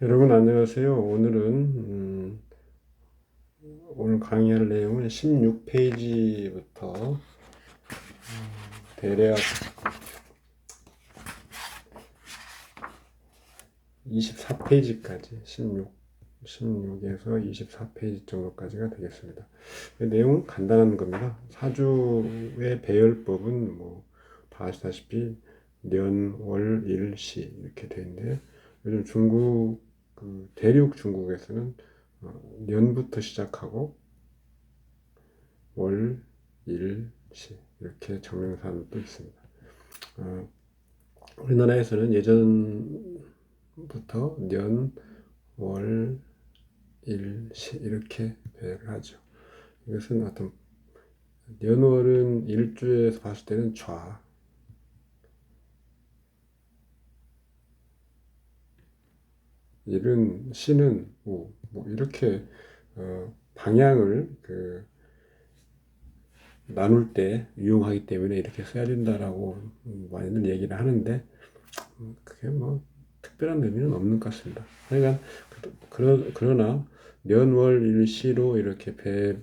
여러분 안녕하세요. 오늘은 음, 오늘 강의할 내용은 16페이지부터 대략 24페이지까지 16, 16에서 24페이지 정도까지가 되겠습니다. 그 내용은 간단한 겁니다. 사주의 배열법은 뭐 다 아시다시피 년, 월, 일, 시 이렇게 되는데 요즘 중국 그 대륙 중국에서는 어, 년부터 시작하고 월, 일, 시 이렇게 정명사도 있습니다. 어, 우리나라에서는 예전부터 년, 월, 일, 시 이렇게 배열을 하죠. 이것은 어떤 년월은 일주에서 봤을 때는 좌, 일은 시는 우, 뭐 이렇게 어, 방향을 그 나눌 때 유용하기 때문에 이렇게 써야 된다라고 많이들 얘기를 하는데 음, 그게 뭐 특별한 의미는 없는 것 같습니다. 그러니까 그러, 그러나 년월 일시로 이렇게 배,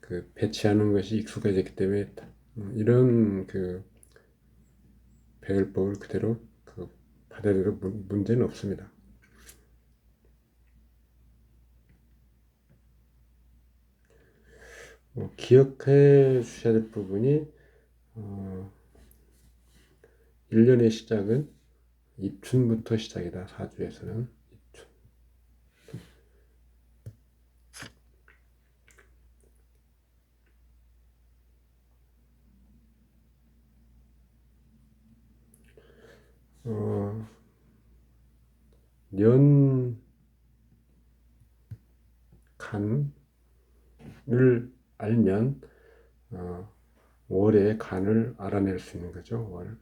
그 배치하는 것이 익숙해졌기 때문에 음, 이런 그 배열법을 그대로 그 받아들여 문제는 없습니다. 어, 기억해 주셔야 될 부분이 어, 1년의 시작은 입춘부터 시작이다. 사주에서는 입춘. 어, 년 간을 알면 어, 월의 간을 알아낼 수 있는 거죠. 월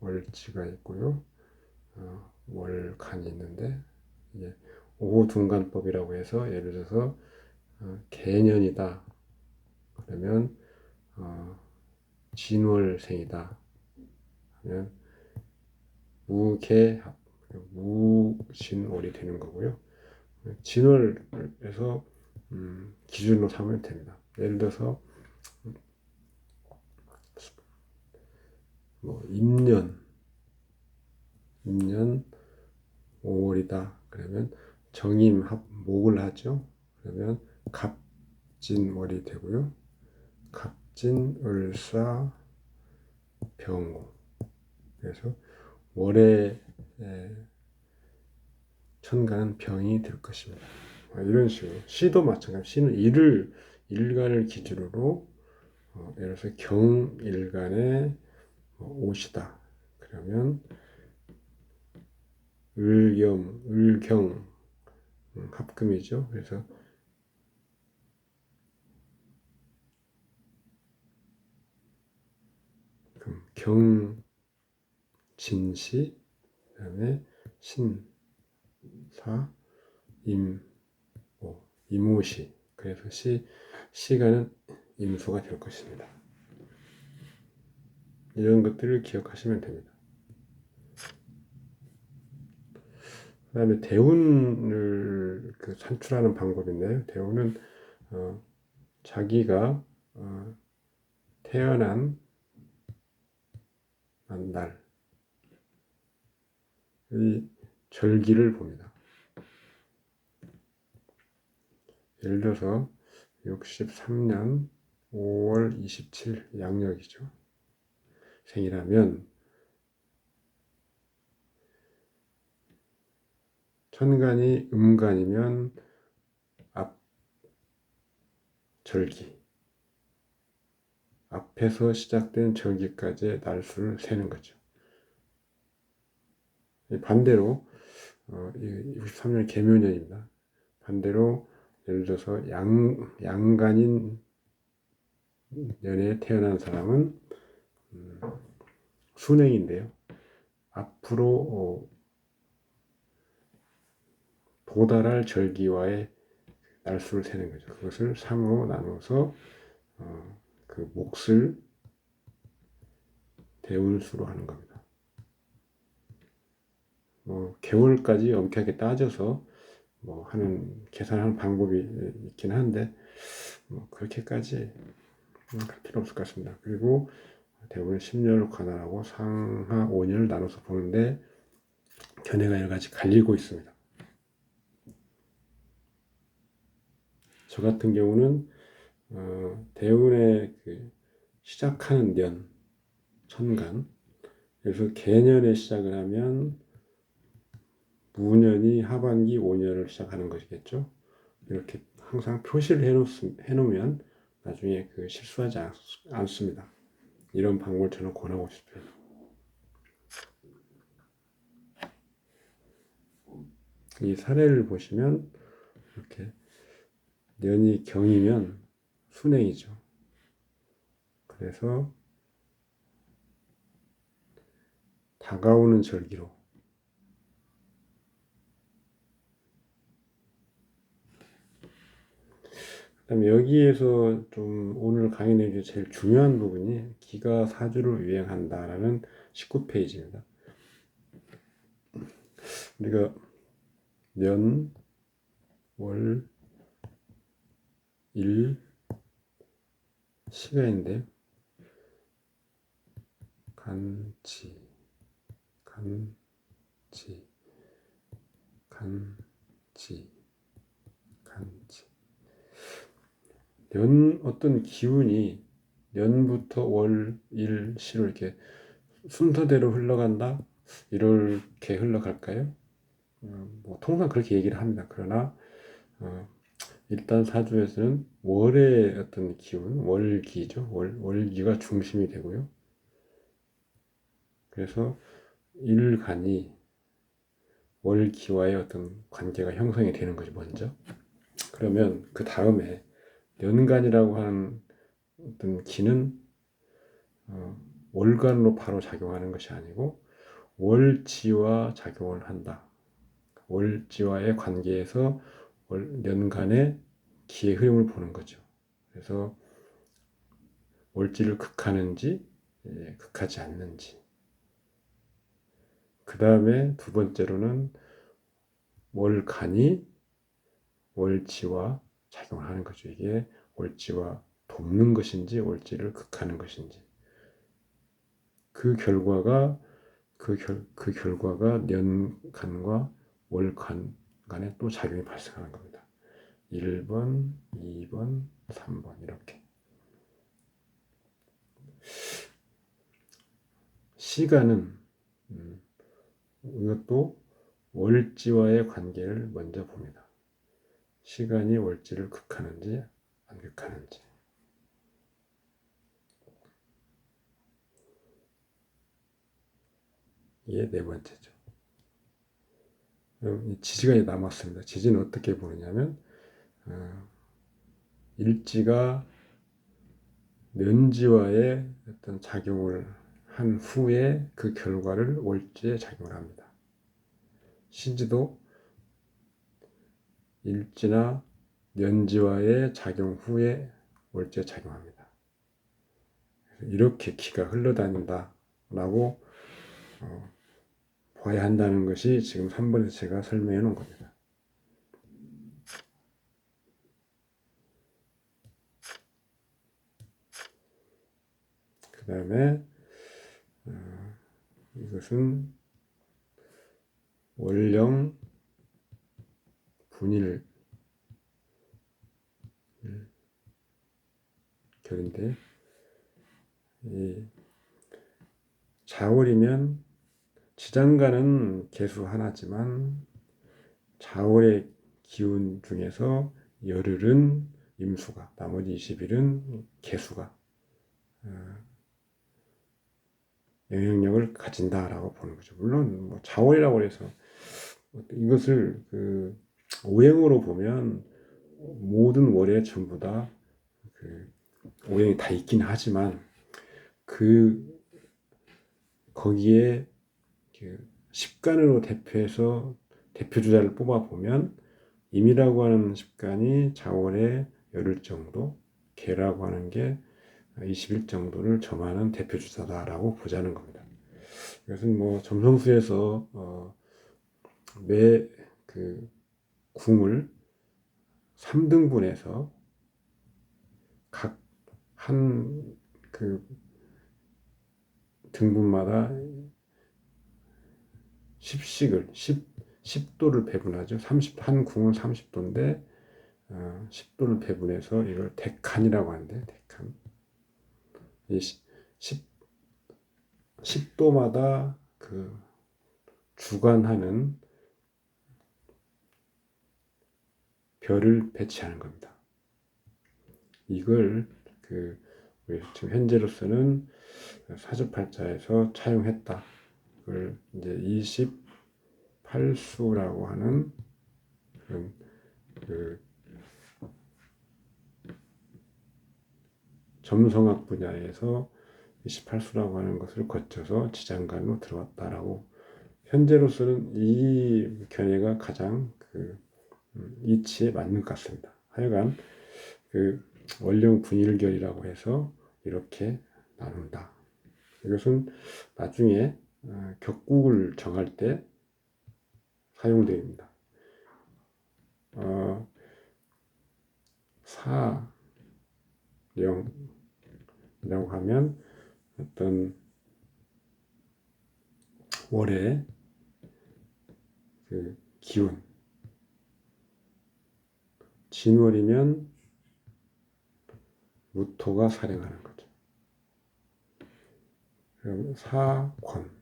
월지가 있고요. 어, 월간이 있는데 이제 오후둔간법이라고 해서 예를 들어서 어, 개년이다. 그러면 어, 진월생이다. 하면 무개합 무진월이 되는 거고요. 진월에서 음, 기준으로 삼으면 됩니다. 예를 들어서 뭐 임년 임년 5월이다. 그러면 정임합 목을 하죠. 그러면 갑진월이 되고요. 갑진을사 병호 그래서 월에 천간은 병이 될 것입니다. 이런 식으로 시도 마찬가지 시는 일을 일간을 기준으로 어, 예를 들어서 경일간의 옷이다. 그러면 을경, 을경 음, 합금이죠. 그래서 경진시 그다음에 신사 임 이모시 그래서 시 시간은 임수가 될 것입니다. 이런 것들을 기억하시면 됩니다. 그 다음에 대운을 그 산출하는 방법인데요. 대운은 어, 자기가 어, 태어난 날, 이 절기를 봅니다. 예를 들어서 63년 5월 27일 양력이죠. 생이라면 천간이 음간이면 앞 절기 앞에서 시작된 절기까지의 날수를 세는 거죠. 반대로 어, 63년 개묘년입니다. 반대로 예를 들어서 양, 양간인 년에 태어난 사람은 음, 순행인데요. 앞으로 어, 도달할 절기와의 날수를 세는 거죠. 그것을 3으로 나눠서 어, 그 몫을 대운수로 하는 겁니다. 뭐 개월까지 엄격하게 따져서 뭐 하는 계산하는 방법이 있긴 한데 뭐 그렇게까지 갈 필요 없을 것 같습니다. 그리고 대부분 10년을 관할하고 상하 5년을 나눠서 보는데 견해가 여러 가지 갈리고 있습니다. 저 같은 경우는 어, 대운의 그 시작하는 년 천간 그래서 개년에 시작을 하면 무년이 하반기 5년을 시작하는 것이겠죠. 이렇게 항상 표시를 해놓으면 나중에 그 실수하지 않, 않습니다. 이런 방법을 저는 권하고 싶어요. 이 사례를 보시면 이렇게 년이 경이면 순행이죠. 그래서 다가오는 절기로 그다음에 여기에서 좀 오늘 중에 제일 중요한 부분이 기가 사주를 유행한다라는 19페이지입니다. 우리가 년, 월, 일, 시간인데 간지, 간지, 간지, 간지. 년 어떤 기운이 년부터 월, 일, 시로 이렇게 순서대로 흘러간다? 이렇게 흘러갈까요? 어, 뭐 통상 그렇게 얘기를 합니다. 그러나 어, 일단 사주에서는 월의 어떤 기운, 월기죠. 월, 월기가 중심이 되고요. 그래서 일간이 월기와의 어떤 관계가 형성이 되는 것이 먼저. 그러면 그 다음에 연간이라고 하는 어떤 기는 어, 월간으로 바로 작용하는 것이 아니고 월지와 작용을 한다. 월지와의 관계에서 월, 년간의 기의 흐름을 보는 거죠. 그래서 월지를 극하는지 예, 극하지 않는지. 그 다음에 두 번째로는 월간이 월지와 작용하는 거죠. 이게 월지와 돕는 것인지 월지를 극하는 것인지. 그 결과가 그, 결, 그 결과가 년간과 월간 간에 또 작용이 발생하는 겁니다. 1번, 2번, 3번 이렇게. 시간은 음, 이것도 월지와의 관계를 먼저 봅니다. 시간이 월지를 극하는지 안 극하는지. 이게 네 번째죠. 지지가 남았습니다. 지지는 어떻게 보느냐면 어, 일지가 면지와의 어떤 작용을 한 후에 그 결과를 월지에 작용을 합니다. 신지도 일지나 면지와의 작용 후에 월지에 작용합니다. 이렇게 기가 흘러다닌다라고 어, 봐야 한다는 것이 지금 3번에서 제가 설명해 놓은 겁니다. 그 다음에 어, 이것은 월령 분일 결인데 이 자월이면 지장간은 개수 하나지만 자월의 기운 중에서 열흘은 임수가 나머지 20일은 개수가 어, 영향력을 가진다라고 보는 거죠. 물론 뭐 자월이라고 해서 이것을 그 오행으로 보면 모든 월에 전부 다 그 오행이 다 있긴 하지만 그 거기에 그 십간으로 대표해서 대표 주자를 뽑아 보면 임이라고 하는 십간이 자월에 열흘 정도, 개라고 하는 게 20일 정도를 점하는 대표 주자다라고 보자는 겁니다. 이것은 뭐 점성수에서 어 매그 궁을 3등분해서 각 한 그 등분마다 10씩을 10 10 도를 배분하죠. 30, 한 궁은 30도인데 어, 10도를 배분해서 이걸 데칸이라고 하는데 데칸. 이 10, 10도마다 그 주관하는 별을 배치하는 겁니다. 이걸 그 지금 현재로서는 사주팔자에서 차용했다. 그걸 이제 28수라고 하는 그런 그 점성학 분야에서 28수라고 하는 것을 거쳐서 지장간으로 들어왔다라고 현재로서는 이 견해가 가장 그 음, 이치에 맞는 것 같습니다. 하여간 그 원령 분일결이라고 해서 이렇게 나눈다. 이것은 나중에 어, 격국을 정할 때 사용됩니다. 어, 사령이라고 하면 어떤 월의 그 기운 진월이면 무토가 살행하는 거죠. 그럼 사권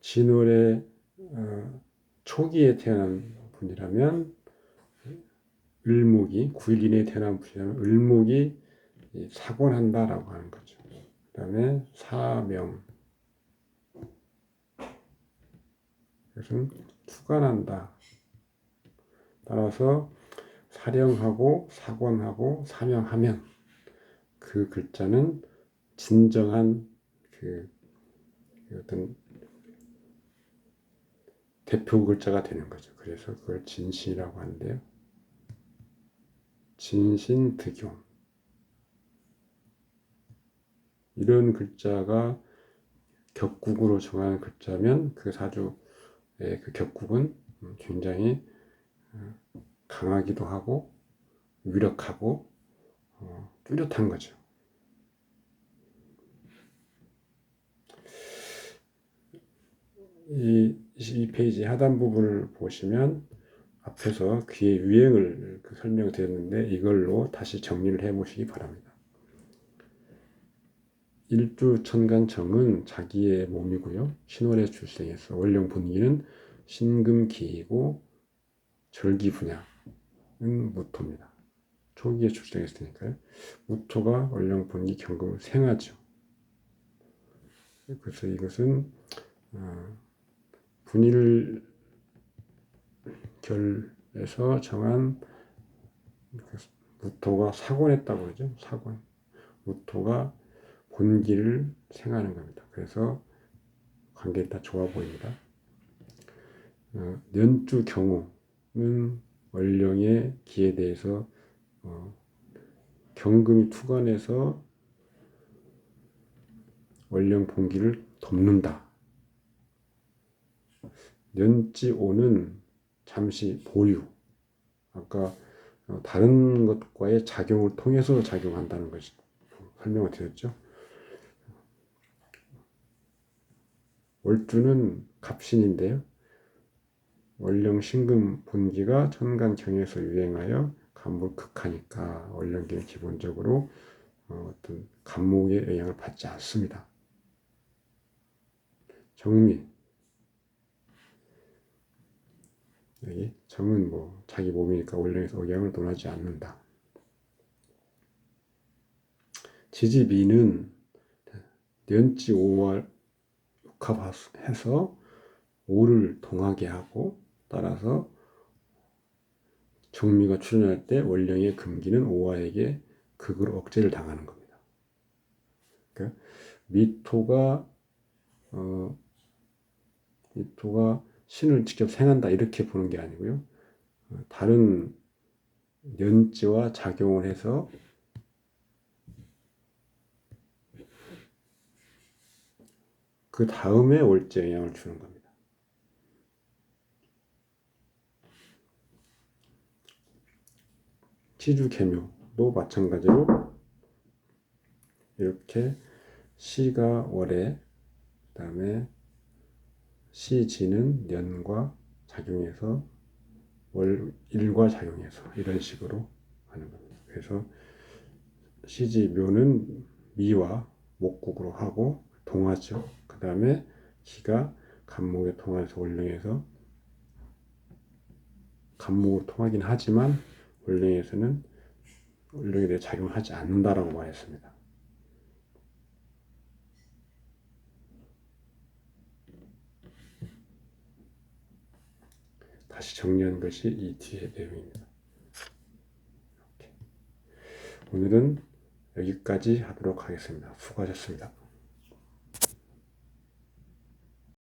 진월의 어, 초기에 태어난 분이라면 을목이 9일 이내에 태어난 분이라면 을목이 사권한다라고 하는 거죠. 그 다음에 사명 그것은 투관한다. 따라서 사령하고 사권하고 사명하면 그 글자는 진정한 그 어떤 대표 글자가 되는 거죠. 그래서 그걸 진신이라고 하는데요. 진신 득용. 이런 글자가 격국으로 정하는 글자면 그 사주의 그 격국은 굉장히 어, 강하기도 하고 위력하고 어, 뚜렷한 거죠. 이 22페이지 하단 부분을 보시면 앞에서 귀의 유행을 그 설명드렸는데 이걸로 다시 정리를 해 보시기 바랍니다. 일주 천간 정은 자기의 몸이고요. 신월에 출생해서 원령 분기는 신금기이고 절기 분야는 무토입니다. 초기에 출생했으니까요. 무토가 원령 분기 경금 생하죠. 그래서 이것은 어, 분일 결에서 정한 무토가 사곤했다고 그러죠. 사곤. 무토가 본기를 생하는 겁니다. 그래서 관계가 다 좋아 보입니다. 어, 년주 경우는 원령의 기에 대해서 어, 경금이 투관해서 원령 본기를 덮는다. 년지오는 잠시 보유. 아까 어, 다른 것과의 작용을 통해서 작용한다는 것이 설명을 드렸죠. 월주는 갑신인데요. 원령 신금 본기가 천간경에서 유행하여 간목 극하니까 원령기는 기본적으로 어, 어떤 간목의 영향을 받지 않습니다. 정미 여기 정은 뭐 자기 몸이니까 원령에서 억양을 논하지 않는다. 지지미는 년지 5월 육합해서 5를 동하게 하고 따라서 정미가 출현할 때 원령의 금기는 오화에게 극으로 억제를 당하는 겁니다. 그러니까 미토가 어, 미토가 신을 직접 생한다 이렇게 보는 게 아니고요. 어, 다른 연지와 작용을 해서 그 다음에 월제 영향을 주는 겁니다. 시주 개묘도 마찬가지로 이렇게 시가 월에 그다음에 시지는 년과 작용해서 월 일과 작용해서 이런 식으로 하는 겁니다. 그래서 시지 묘는 미와 목국으로 하고 동하죠. 그 다음에 기가 간목에 통해서 월령에서 간목으로 통하긴 하지만 월령에서는 월령에 대해 작용하지 않는다라고 말했습니다. 다시 정리한 것이 이 뒤의 내용입니다. 오늘은 여기까지 하도록 하겠습니다. 수고하셨습니다.